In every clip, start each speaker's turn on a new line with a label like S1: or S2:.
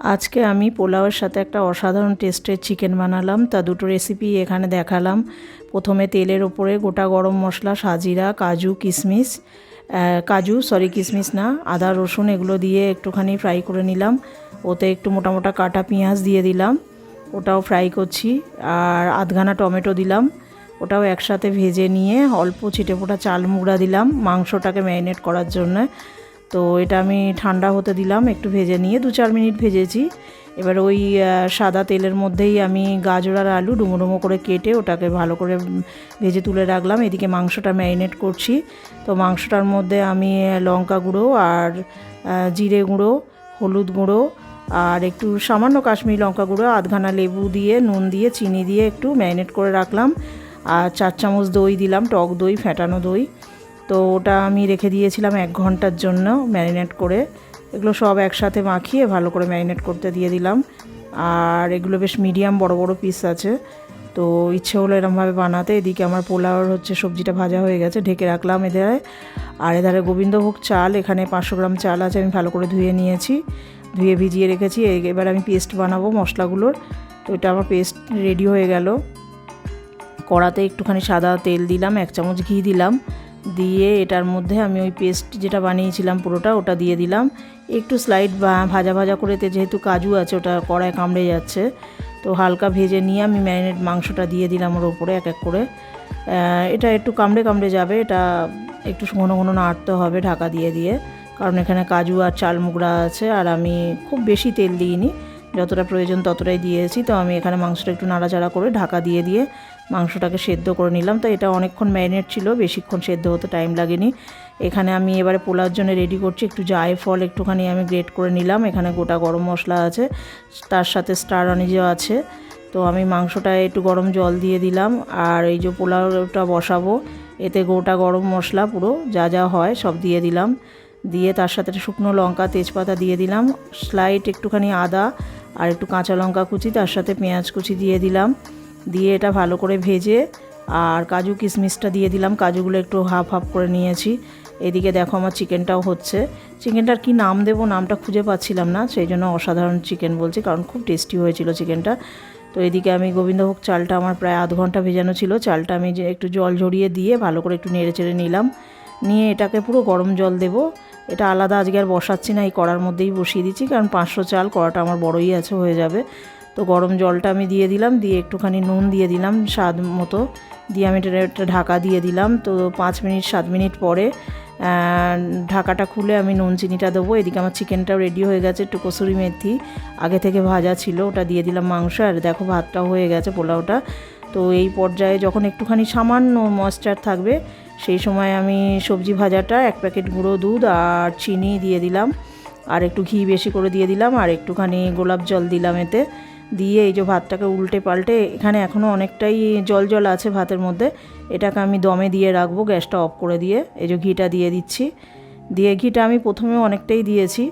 S1: আজকে আমি পোলাওয়ের সাথে একটা অসাধারণ টেস্টের চিকেন বানালাম। তা দুটো রেসিপি এখানে দেখালাম। প্রথমে তেলের ওপরে গোটা গরম মশলা, সাজিরা, কাজু কিশমিশ কাজু সরি কিশমিশ না, আদা, রসুন এগুলো দিয়ে একটুখানি ফ্রাই করে নিলাম। ওতে একটু মোটা মোটা কাটা পেঁয়াজ দিয়ে দিলাম। ওটাও ফ্রাই করছি। আর আধঘানা টমেটো দিলাম। ওটাও একসাথে ভেজে নিয়ে অল্প ছিটে ফোটা চাল মুগড়া দিলাম মাংসটাকে ম্যারিনেট করার জন্য। তো এটা আমি ঠান্ডা হতে দিলাম, একটু ভেজে নিয়ে দু চার মিনিট ভেজেছি। এবার ওই সাদা তেলের মধ্যেই আমি গাজর আর আলু ডুমো ডুমো করে কেটে ওটাকে ভালো করে ভেজে তুলে রাখলাম। এদিকে মাংসটা ম্যারিনেট করছি। তো মাংসটার মধ্যে আমি লঙ্কা গুঁড়ো আর জিরে গুঁড়ো, হলুদ গুঁড়ো আর একটু সামান্য কাশ্মীরি লঙ্কা গুঁড়ো, আধখানা লেবু দিয়ে, নুন দিয়ে, চিনি দিয়ে একটু ম্যারিনেট করে রাখলাম। আর চার চামচ দই দিলাম, টক দই, ফেটানো দই। তো ওটা আমি রেখে দিয়েছিলাম এক ঘণ্টার জন্য ম্যারিনেট করে। এগুলো সব একসাথে মাখিয়ে ভালো করে ম্যারিনেট করতে দিয়ে দিলাম। আর এগুলো বেশ মিডিয়াম বড় বড় পিস আছে। তো ইচ্ছে হলো এরমভাবে বানাতে। এদিকে আমার পোলাওর হচ্ছে সবজিটা ভাজা হয়ে গেছে, ঢেকে রাখলাম এধারে। আর এধারে গোবিন্দভোগ চাল, এখানে পাঁচশো গ্রাম চাল আছে, আমি ভালো করে ধুয়ে নিয়েছি। ধুয়ে ভিজিয়ে রেখেছি। এবার আমি পেস্ট বানাবো মশলাগুলোর। তো এটা আমার পেস্ট রেডি হয়ে গেল। কড়াতে একটুখানি সাদা তেল দিলাম, এক চামচ ঘি দিলাম। দিয়ে এটার মধ্যে আমি ওই পেস্ট যেটা বানিয়েছিলাম পুরোটা, ওটা দিয়ে দিলাম। একটু স্লাইড ভাজা ভাজা করেতে যেহেতু কাজু আছে, ওটা কড়ায় কামড়ে যাচ্ছে। তো হালকা ভেজে নিয়ে আমি ম্যারিনেট মাংসটা দিয়ে দিলাম ওর ওপরে এক এক করে। এটা একটু কামড়ে কামড়ে যাবে, এটা একটু ঘন ঘন নাড়তে হবে ঢাকা দিয়ে দিয়ে। কারণ এখানে কাজু আর চাল মুগড়া আছে, আর আমি খুব বেশি তেল দিইনি। যতটা প্রয়োজন ততটাই দিয়েছি। তো আমি এখানে মাংসটা একটু নাড়াচাড়া করে ঢাকা দিয়ে দিয়ে মাংসটাকে সেদ্ধ করে নিলাম। তো এটা অনেকক্ষণ ম্যারিনেট ছিল, বেশিক্ষণ সেদ্ধ হতে টাইম লাগেনি। এখানে আমি এবারে পোলার জন্য রেডি করছি একটু জায়ফল, একটুখানি আমি গ্রেট করে নিলাম। এখানে গোটা গরম মশলা আছে, তার সাথে স্টার অনিজও আছে। তো আমি মাংসটায় একটু গরম জল দিয়ে দিলাম আর এই যে পোলাওটা বসাবো, এতে গোটা গরম মশলা পুরো যা যা হয় সব দিয়ে দিলাম। দিয়ে তার সাথে শুকনো লঙ্কা, তেজপাতা দিয়ে দিলাম স্লাইট একটুখানি আদা আর একটু কাঁচা লঙ্কা কুচি, তার সাথে পেঁয়াজ কুচি দিয়ে দিলাম। দিয়ে এটা ভালো করে ভেজে আর কাজু কিশমিশটা দিয়ে দিলাম, কাজুগুলো একটু হাফ হাফ করে নিয়েছি। এদিকে দেখো আমার চিকেনটাও হচ্ছে। চিকেনটার কি নাম দেবো, নামটা খুঁজে পাচ্ছিলাম না, সেই জন্য অসাধারণ চিকেন বলছি, কারণ খুব টেস্টি হয়েছিল চিকেনটা। তো এদিকে আমি গোবিন্দভোগ চালটা আমার প্রায় আধ ঘণ্টা ভেজানো ছিল, চালটা আমি যে একটু জল ঝরিয়ে দিয়ে ভালো করে একটু নেড়ে চেড়ে নিলাম। নিয়ে এটাকে পুরো গরম জল দেবো। এটা আলাদা আজকে আর বসাচ্ছি না, এই কড়ার মধ্যেই বসিয়ে দিচ্ছি, কারণ পাঁচশো চাল কড়াটা আমার বড়ই আছে, হয়ে যাবে। তো গরম জলটা আমি দিয়ে দিলাম, দিয়ে একটুখানি নুন দিয়ে দিলাম স্বাদ মতো। দিয়ে আমি এটা ঢাকা দিয়ে দিলাম, তো পাঁচ মিনিট, সাত মিনিট পরে ঢাকাটা খুলে আমি নুন চিনিটা দেবো। এদিকে আমার চিকেনটাও রেডি হয়ে গেছে, একটু কসুরি মেথি আগে থেকে ভাজা ছিল, ওটা দিয়ে দিলাম মাংস, আর দেখো ভাতটাও হয়ে গেছে পোলাওটা। তো এই পর্যায়ে যখন একটুখানি সামান্য ময়েশ্চার থাকবে সেই সময় আমি সবজি ভাজাটা, এক প্যাকেট গুঁড়ো দুধ আর চিনি দিয়ে দিলাম। আর একটু ঘি বেশি করে দিয়ে দিলাম আর একটুখানি গোলাপ জল দিলাম এতে। দিয়ে এই যে ভাতটাকে উল্টে পাল্টে, এখানে এখনও অনেকটাই জল জল আছে ভাতের মধ্যে। এটাকে আমি দমে দিয়ে রাখব গ্যাসটা অফ করে দিয়ে। এই যে ঘিটা দিয়ে দিচ্ছি। দিয়ে ঘিটা আমি প্রথমে অনেকটাই দিয়েছি।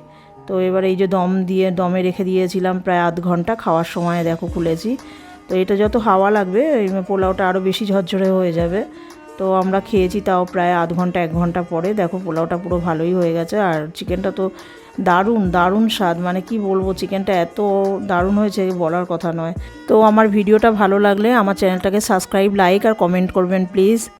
S1: তো এবার এই যে দম দিয়ে, দমে রেখে দিয়েছিলাম প্রায় আধ ঘণ্টা। খাওয়ার সময় দেখো খুলেছি। তো এটা যত হাওয়া লাগবে, এই পোলাওটা আরও বেশি ঝরঝরে হয়ে যাবে। তো আমরা খেয়েছি তাও প্রায় আধ ঘণ্টা, এক ঘণ্টা পরে। দেখো, পোলাওটা পুরো ভালোই হয়ে গেছে আর চিকেনটা তো দারুণ দারুণ স্বাদ। মানে কি বলব চিকেনটা এত দারুণ হয়েছে বলার কথা নয়। তো আমার ভিডিওটা ভালো লাগলে আমার চ্যানেলটাকে সাবস্ক্রাইব লাইক আর কমেন্ট করবেন প্লিজ